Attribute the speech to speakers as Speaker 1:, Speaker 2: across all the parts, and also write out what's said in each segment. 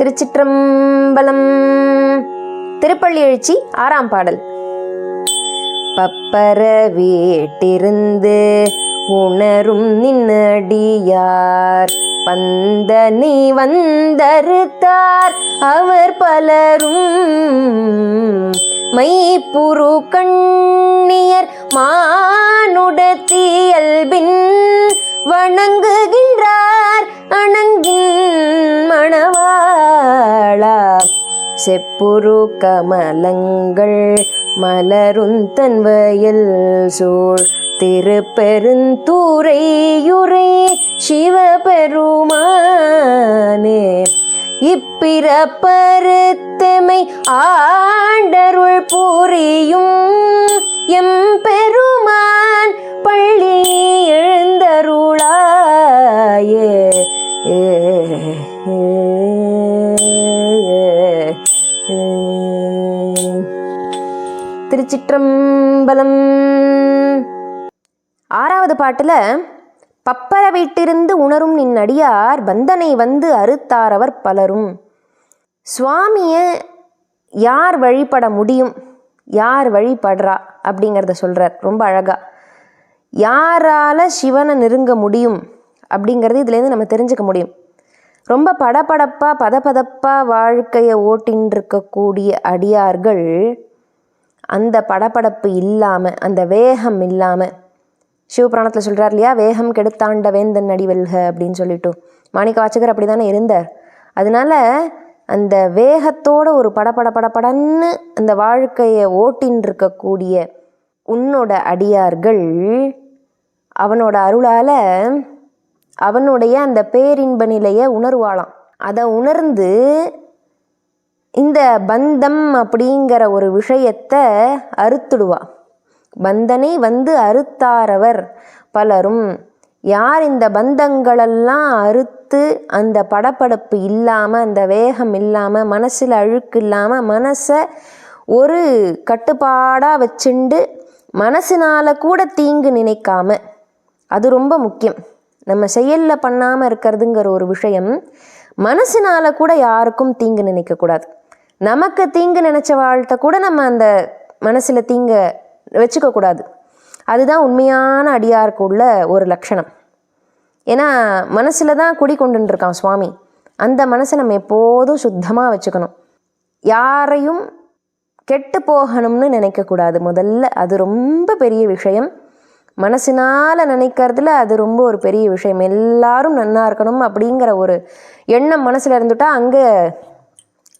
Speaker 1: திருச்சிற்றம்பலம். திருப்பள்ளி எழுச்சி ஆறாம் பாடல். பப்பர வீட்டிருந்து உணரும் நின்னடியார். பந்தனி வந்தறுத்தார். அவர் பலரும் மைப்புரு கண்ணியர். மானுடத்தியல்பின் வணங்குகின்றார் அணங்கின் மணவாளா. செப்புரு கமலங்கள் மலரும் தன் வயல் சூழ். திருப்பெருந்தூரையுரை சிவபெருமானே இப்பிறப்பருத்தமை ஆண்டருள் புரியும் எம் பெருமான் பள்ளி எழுந்தருளாயே. ஏ, ஏ, திருச்சிற்றம்பலம். ஆறாவது பாட்டில் பப்பர வீட்டிருந்து உணரும் நின் அடியார் பந்தனை வந்து அறுத்தாரவர் பலரும். சுவாமியை யார் வழிபட முடியும்? யார் வழிபடுறா? அப்படிங்கிறத சொல்கிறார் ரொம்ப அழகா. யாரால சிவனை நெருங்க முடியும் அப்படிங்கிறது இதுலேருந்து நம்ம தெரிஞ்சுக்க முடியும். ரொம்ப படபடப்பாக பதபதப்பாக வாழ்க்கையை ஓட்டின்னு இருக்கக்கூடிய அடியார்கள் அந்த படபடப்பு இல்லாமல் அந்த வேகம் இல்லாமல் சிவபுராணத்தில் சொல்கிறார் இல்லையா வேகம் கெடுத்தாண்ட வேந்தன் அடிவெல்க அப்படின்னு சொல்லிட்டு. மாணிக்க வாச்சகர் அப்படி தானே இருந்தார். அதனால அந்த வேகத்தோட ஒரு படபட படபடன்னு அந்த வாழ்க்கையை ஓட்டின்னு இருக்கக்கூடிய உன்னோட அடியார்கள் அவனோட அருளால் அவனுடைய அந்த பேரின்ப நிலையை உணர்வாளாம். அதை உணர்ந்து இந்த பந்தம் அப்படிங்கிற ஒரு விஷயத்தை அறுத்துடுவா. பந்தனை வந்து அறுத்தாரவர் பலரும். யார் இந்த பந்தங்களெல்லாம் அறுத்து அந்த படப்படப்பு இல்லாமல் அந்த வேகம் இல்லாமல் மனசில் அழுக்கு இல்லாமல் மனசை ஒரு கட்டுப்பாடாக வச்சுண்டு மனசினால் கூட தீங்கு நினைக்காமல் அது ரொம்ப முக்கியம். நம்ம செயலில் பண்ணாமல் இருக்கிறதுங்கிற ஒரு விஷயம் மனசினால கூட யாருக்கும் தீங்கு நினைக்கக்கூடாது நமக்கு தீங்கு நினச்ச வாழ்த்த கூட நம்ம அந்த மனசில் தீங்க வச்சுக்கக்கூடாது அதுதான் உண்மையான அடியாருக்கு உள்ள ஒரு லட்சணம். ஏன்னா மனசில் தான் குடி கொண்டுருக்கான் சுவாமி. அந்த மனசை நம்ம எப்போதும் சுத்தமாக வச்சுக்கணும். யாரையும் கெட்டு போகணும்னு நினைக்கக்கூடாது முதல்ல. அது ரொம்ப பெரிய விஷயம். மனசினால் நினைக்கிறதுல அது ரொம்ப ஒரு பெரிய விஷயம். எல்லாரும் நன்னா இருக்கணும் அப்படிங்கிற ஒரு எண்ணம் மனசில் இருந்துட்டா அங்கே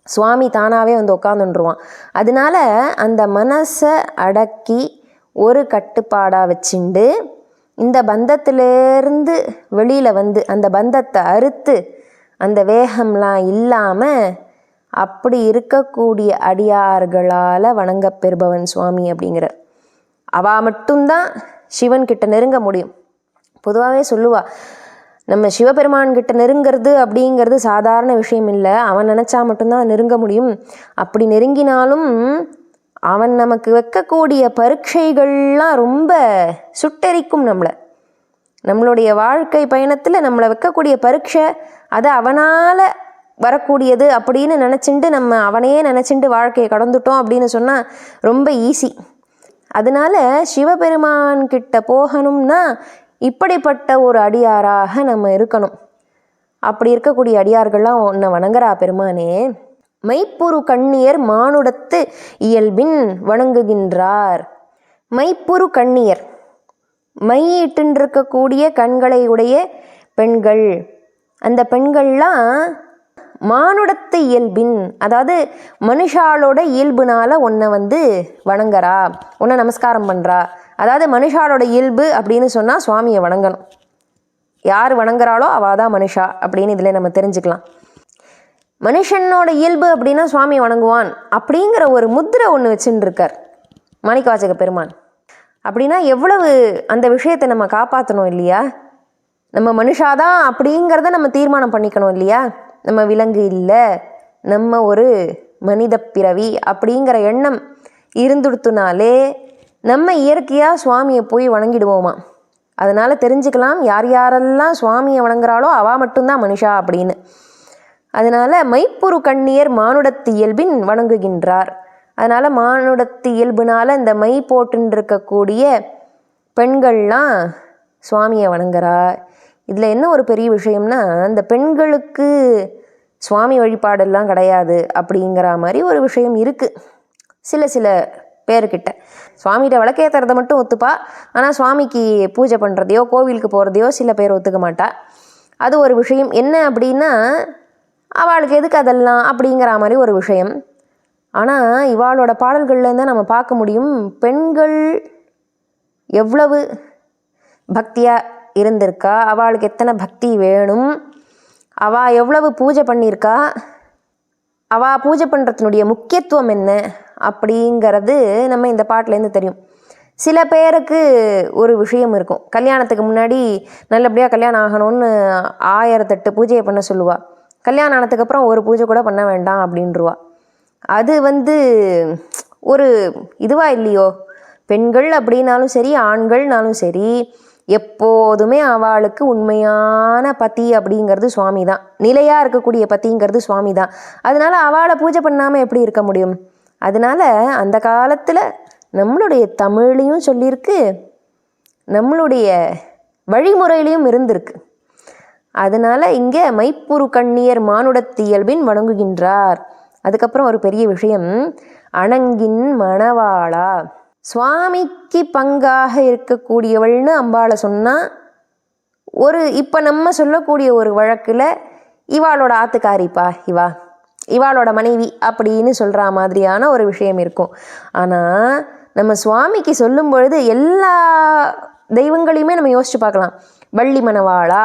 Speaker 1: சுவாமி தானாகவே வந்து உட்காந்துருவான் அதனால அந்த மனசை அடக்கி ஒரு கட்டுப்பாடாக வச்சுண்டு இந்த பந்தத்திலேருந்து வெளியில் வந்து அந்த பந்தத்தை அறுத்து அந்த வேகம்லாம் இல்லாமல் அப்படி இருக்கக்கூடிய அடியார்களால் வணங்கப்பெறுபவன் சுவாமி அப்படிங்கிறார். அவா மட்டும்தான் சிவன்கிட்ட நெருங்க முடியும். பொதுவாகவே சொல்லுவா நம்ம சிவபெருமான் கிட்ட நெருங்கிறது அப்படிங்கிறது சாதாரண விஷயம் இல்லை. அவன் நினச்சா மட்டும்தான் நெருங்க முடியும். அப்படி நெருங்கினாலும் அவன் நமக்கு வைக்கக்கூடிய பரீட்சைகள்லாம் ரொம்ப சுட்டெரிக்கும் நம்மளை. நம்மளுடைய வாழ்க்கை பயணத்தில் நம்மளை வைக்கக்கூடிய பரீட்சை அது அவனால் வரக்கூடியது அப்படின்னு நினச்சிண்டு நம்ம அவனையே நினச்சிண்டு வாழ்க்கையை கடந்துட்டோம் அப்படின்னு சொன்னால் ரொம்ப ஈஸி அதனால சிவபெருமான் கிட்ட போகணும்னா இப்படிப்பட்ட ஒரு அடியாராக நம்ம இருக்கணும். அப்படி இருக்கக்கூடிய அடியார்கள்லாம் உன்னை வணங்குறா பெருமானே. மைப்புரு கண்ணியர் மானுடத்து இயல்பின் வணங்குகின்றார். மைப்புரு கண்ணியர் மையிட்டுன்றிருக்கக்கூடிய கண்களை உடைய பெண்கள். அந்த பெண்கள்லாம் மானுடத்து இயல்பின் அதாவது மனுஷாலோட இயல்புனால உன்னை வந்து வணங்குறா உன்னை நமஸ்காரம் பண்ணுறா அதாவது மனுஷாலோட இயல்பு அப்படின்னு சொன்னால் சுவாமியை வணங்கணும். யார் வணங்குறாளோ அவள் தான் மனுஷா அப்படின்னு இதில் நம்ம தெரிஞ்சுக்கலாம். மனுஷனோட இயல்பு அப்படின்னா சுவாமியை வணங்குவான் அப்படிங்கிற ஒரு முத்திரை ஒன்று வச்சுன்னு இருக்கார் மாணிக்கவாச்சக பெருமான். அப்படின்னா எவ்வளவு அந்த விஷயத்தை நம்ம காப்பாற்றணும் இல்லையா? நம்ம மனுஷாதான் அப்படிங்கிறத நம்ம தீர்மானம் பண்ணிக்கணும் இல்லையா? நம்ம விலங்கு இல்லை நம்ம ஒரு மனித பிறவி அப்படிங்கிற எண்ணம் இருந்துடுத்துனாலே நம்ம இயற்கையாக சுவாமியை போய் வணங்கிடுவோமா? அதனால் தெரிஞ்சுக்கலாம் யார் யாரெல்லாம் சுவாமியை வணங்குறாளோ அவள் மட்டும்தான் மனுஷா அப்படின்னு. அதனால் மைப்புரு கண்ணியர் மானுடத்து இயல்பின் வணங்குகின்றார். அதனால் மானுடத்து இயல்புனால் இந்த மை போட்டுருக்கக்கூடிய பெண்கள்லாம் சுவாமியை வணங்குறா இதில் என்ன ஒரு பெரிய விஷயம்னா இந்த பெண்களுக்கு சுவாமி வழிபாடெல்லாம் கிடையாது அப்படிங்கிற மாதிரி ஒரு விஷயம் இருக்குது சில சில பேர்கிட்ட சுவாமிகிட்ட விளக்கேற்றுறதை மட்டும் ஒத்துப்பா. ஆனால் சுவாமிக்கு பூஜை பண்ணுறதையோ கோவிலுக்கு போகிறதையோ சில பேர் ஒத்துக்க மாட்டா. அது ஒரு விஷயம். என்ன அப்படின்னா அவளுக்கு எதுக்கு அதெல்லாம்? அப்படிங்கிற மாதிரி ஒரு விஷயம். ஆனால் இவாளோட பாடல்கள்லேருந்து நம்ம பார்க்க முடியும். பெண்கள் எவ்வளவு பக்தியாக இருந்திருக்கா? அவளுக்கு எத்தனை பக்தி வேணும்? அவள் எவ்வளவு பூஜை பண்ணியிருக்கா? அவள் பூஜை பண்ணுறதுனுடைய முக்கியத்துவம் என்ன? அப்படிங்கிறது நம்ம இந்த பாட்டிலேருந்து தெரியும். சில பேருக்கு ஒரு விஷயம் இருக்கும். கல்யாணத்துக்கு முன்னாடி நல்லபடியாக கல்யாணம் ஆகணும்னு ஆயிரத்தெட்டு பூஜையை பண்ண சொல்லுவாள் கல்யாணம் ஆனதுக்கப்புறம் ஒரு பூஜை கூட பண்ண வேண்டாம் அப்படின்றவா. அது வந்து ஒரு இதுவாக இல்லையோ? பெண்கள் அப்படின்னாலும் சரி ஆண்கள்னாலும் சரி எப்போதுமே அவளுக்கு உண்மையான பதி அப்படிங்கிறது சுவாமி தான் நிலையாக இருக்கக்கூடிய பத்திங்கிறது சுவாமி தான் அதனால் அவளை பூஜை பண்ணாமல் எப்படி இருக்க முடியும்? அதனால அந்த காலத்தில் நம்மளுடைய தமிழ்லையும் சொல்லியிருக்கு நம்மளுடைய வழிமுறையிலையும் இருந்திருக்கு. அதனால இங்கே மைப்புரு கண்ணியர் மானுடத்தியல்பின் வணங்குகின்றார். அதுக்கப்புறம் ஒரு பெரிய விஷயம் அணங்கின் மணவாளா. சுவாமிக்கு பங்காக இருக்கக்கூடியவள்னு அம்பாளை சொன்னால் ஒரு இப்போ நம்ம சொல்லக்கூடிய ஒரு வழக்கில் இவாளோட ஆத்துக்காரிப்பா இவா. இவாளோட மனைவி அப்படின்னு சொல்கிற மாதிரியான ஒரு விஷயம் இருக்கும். ஆனால் நம்ம சுவாமிக்கு சொல்லும் பொழுது எல்லா தெய்வங்களையுமே நம்ம யோசிச்சு பார்க்கலாம். வள்ளி மணவாளா?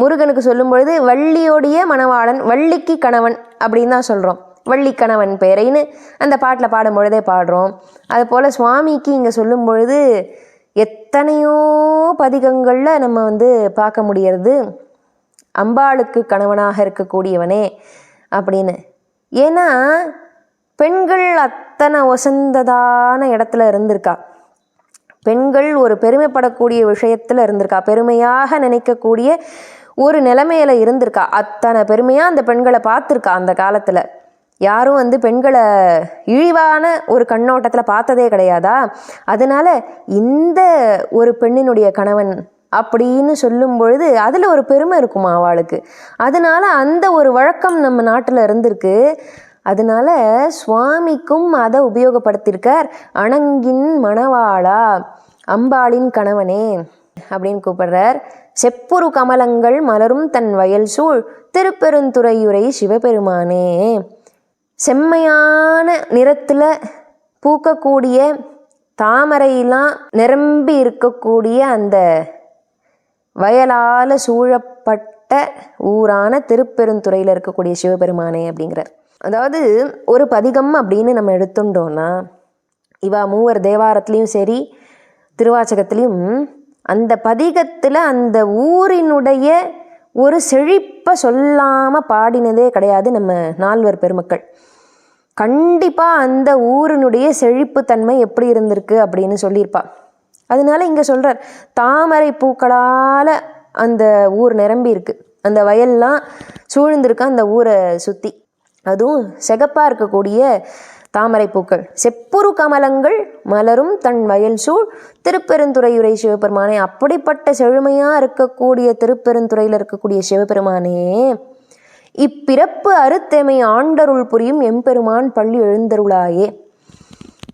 Speaker 1: முருகனுக்கு சொல்லும் பொழுது வள்ளியோடைய மணவாளன் வள்ளிக்கு கணவன் அப்படின்னு தான் சொல்கிறோம் வள்ளி கணவன் பேரைன்னு அந்த பாட்டில் பாடும் பொழுதே பாடுறோம். அதுபோல் சுவாமிக்கு இங்கே சொல்லும் பொழுது எத்தனையோ பதிகங்களில் நம்ம வந்து பார்க்க முடியறது. அம்பாளுக்கு கணவனாக இருக்கக்கூடியவனே அப்படின்னு. ஏன்னா பெண்கள் அத்தனை ஒசந்ததான இடத்துல இருந்திருக்கா. பெண்கள் ஒரு பெருமைப்படக்கூடிய விஷயத்தில் இருந்திருக்கா. பெருமையாக நினைக்கக்கூடிய ஒரு நிலைமையில இருந்திருக்கா. அத்தனை பெருமையாக அந்த பெண்களை பார்த்துருக்கா அந்த காலத்தில். யாரும் வந்து பெண்களை இழிவான ஒரு கண்ணோட்டத்தில் பார்த்ததே கிடையாதா? அதனால இந்த ஒரு பெண்ணினுடைய கணவன் அப்படின்னு சொல்லும் பொழுது அதில் ஒரு பெருமை இருக்குமா அவளுக்கு? அதனால அந்த ஒரு வழக்கம் நம்ம நாட்டில் இருந்திருக்கு. அதனால சுவாமிக்கும் அதை உபயோகப்படுத்தியிருக்கார் அணங்கின் மணவாளா அம்பாளின் கணவனே அப்படின்னு கூப்பிடுறார். செப்புரு கமலங்கள் மலரும் தன் வயல் சூழ் திருப்பெருந்துறையுரை சிவபெருமானே. செம்மையான நிறத்தில் பூக்கக்கூடிய தாமரையெல்லாம் நிரம்பி இருக்கக்கூடிய அந்த வயலால் சூழப்பட்ட ஊரான திருப்பெருந்துறையில் இருக்கக்கூடிய சிவபெருமானே அப்படிங்கிறார். அதாவது ஒரு பதிகம் அப்படின்னு நம்ம எடுத்துட்டோம்னா இவா மூவர் தேவாரத்துலேயும் சரி திருவாச்சகத்துலேயும் அந்த பதிகத்தில் அந்த ஊரினுடைய ஒரு செழிப்பை சொல்லாமல் பாடினதே கிடையாது நம்ம நால்வர் பெருமக்கள். கண்டிப்பாக அந்த ஊரினுடைய செழிப்புத்தன்மை எப்படி இருந்திருக்கு அப்படின்னு சொல்லியிருப்பா. அதனால இங்கே சொல்கிறார் தாமரை பூக்களால் அந்த ஊர் நிரம்பி இருக்குது அந்த வயல்லாம் சூழ்ந்திருக்கு அந்த ஊரை சுற்றி அதுவும் சிகப்பாக இருக்கக்கூடிய தாமரை பூக்கள். செப்புரு கமலங்கள் மலரும் தன் வயல் சூழ். திருப்பெருந்துறையுரை சிவபெருமானே அப்படிப்பட்ட செழுமையாக இருக்கக்கூடிய திருப்பெருந்துறையில் இருக்கக்கூடிய சிவபெருமானே இப்பிறப்பு அறுத்தெமை ஆண்டருள் புரியும் எம்பெருமான் பள்ளி எழுந்தருளாயே.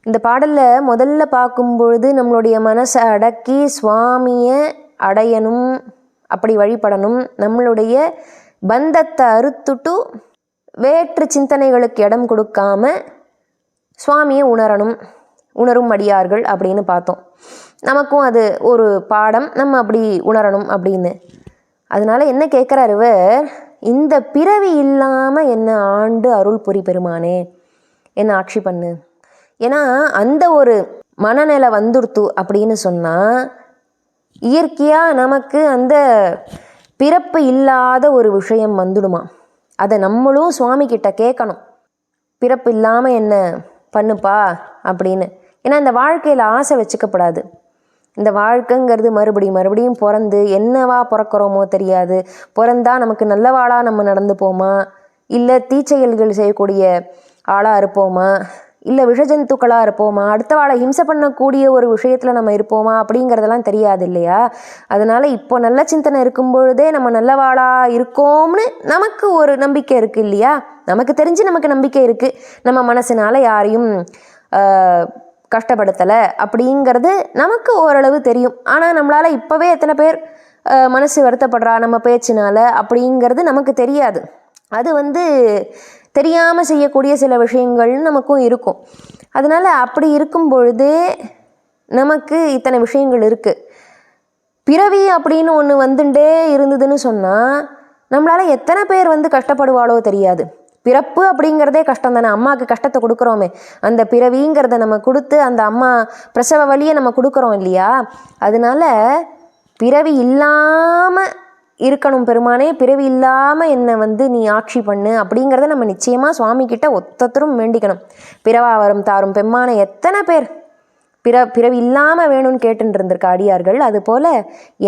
Speaker 1: இந்த பாடலில் முதல்ல பார்க்கும் பொழுது நம்மளுடைய மனசை அடக்கி சுவாமியை அடையணும் அப்படி வழிபடணும். நம்மளுடைய பந்தத்தை அறுத்துட்டு வேற்று சிந்தனைகளுக்கு இடம் கொடுக்காம சுவாமியை உணரணும் உணரும் அடியார்கள் அப்படின்னு பார்த்தோம். நமக்கும் அது ஒரு பாடம் நம்ம அப்படி உணரணும் அப்படின்னு. அதனால என்ன கேட்குறாரு இவர்? இந்த பிறவி இல்லாமல் என்ன ஆண்டு அருள் புரி பெருமானே? என்ன ஆட்சி பண்ணு. ஏன்னா அந்த ஒரு மனநிலை வந்துடுத்து அப்படின்னு சொன்னால் இயற்கையாக நமக்கு அந்த பிறப்பு இல்லாத ஒரு விஷயம் வந்துடுமா அதை நம்மளும் சுவாமி கிட்ட கேட்கணும். பிறப்பு இல்லாமல் என்ன பண்ணுப்பா அப்படின்னு. ஏன்னா இந்த வாழ்க்கையில் ஆசை வச்சுக்கப்படாது. இந்த வாழ்க்கைங்கிறது மறுபடியும் மறுபடியும் பிறந்து என்னவா பிறக்கிறோமோ தெரியாது. பிறந்தா நமக்கு நல்லவாளாக நம்ம நடந்து போமா இல்லை தீச்செயல்கள் செய்யக்கூடிய ஆளாக இருப்போமா? இல்லை விஷஜந்துக்களாக இருப்போமா? அடுத்த வாழை ஹிம்சை பண்ணக்கூடிய ஒரு விஷயத்தில் நம்ம இருப்போமா? அப்படிங்கிறதெல்லாம் தெரியாது இல்லையா? அதனால் இப்போ நல்ல சிந்தனை இருக்கும் பொழுதே நம்ம நல்லவாளாக இருக்கோம்னு நமக்கு ஒரு நம்பிக்கை இருக்குது இல்லையா? நமக்கு தெரிஞ்சு நமக்கு நம்பிக்கை இருக்குது நம்ம மனசினால் யாரையும் கஷ்டப்படுத்தலை அப்படிங்கிறது நமக்கு ஓரளவு தெரியும். ஆனால் நம்மளால் இப்போவே எத்தனை பேர் மனசு வருத்தப்படுறா நம்ம பேச்சினால் அப்படிங்கிறது நமக்கு தெரியாது. அது வந்து தெரியாமல் செய்யக்கூடிய சில விஷயங்கள் நமக்கும் இருக்கும். அதனால் அப்படி இருக்கும் பொழுதே நமக்கு இத்தனை விஷயங்கள் இருக்குது பிறவி அப்படின்னு ஒன்று வந்துட்டே இருந்ததுன்னு சொன்னால் நம்மளால் எத்தனை பேர் வந்து கஷ்டப்படுவாளோ தெரியாது. பிறப்பு அப்படிங்கிறதே கஷ்டம் தானே. அம்மாவுக்கு கஷ்டத்தை கொடுக்குறோமே. அந்த பிறவிங்கிறத நம்ம கொடுத்து அந்த அம்மா பிரசவ வழியை நம்ம கொடுக்குறோம் இல்லையா? அதனால பிறவி இல்லாமல் இருக்கணும் பெருமானே பிறவி இல்லாமல் என்னை வந்து நீ ஆட்சி பண்ணு அப்படிங்கிறத நம்ம நிச்சயமாக சுவாமிக்கிட்ட ஒத்தத்தரும் வேண்டிக்கணும். பிறவா வரும் தாரும் பெம்மான எத்தனை பேர்? பிற பிறவி இல்லாமல் வேணும்னு கேட்டுட்டு இருந்திருக்க அடியார்கள் அதுபோல்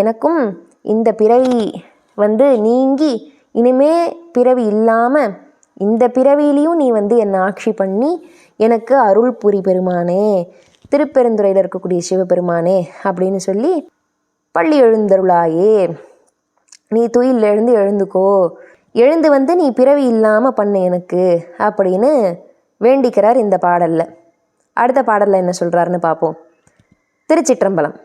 Speaker 1: எனக்கும் இந்த பிறவி வந்து நீங்கி இனிமே பிறவி இல்லாமல் இந்த பிறவியிலையும் நீ வந்து என்னை ஆட்சி பண்ணி எனக்கு அருள் புரி பெருமானே திருப்பெருந்துறையில் இருக்கக்கூடிய சிவபெருமானே அப்படின்னு சொல்லி பள்ளி எழுந்தருளாயே. நீ துயில் எழுந்து எழுந்துக்கோ. எழுந்து வந்து நீ பிறவி இல்லாமல் பண்ணு எனக்கு அப்படின்னு வேண்டிக்கிறார் இந்த பாடலில். அடுத்த பாடலில் என்ன சொல்கிறாருன்னு பார்ப்போம் திருச்சிற்றம்பலம்.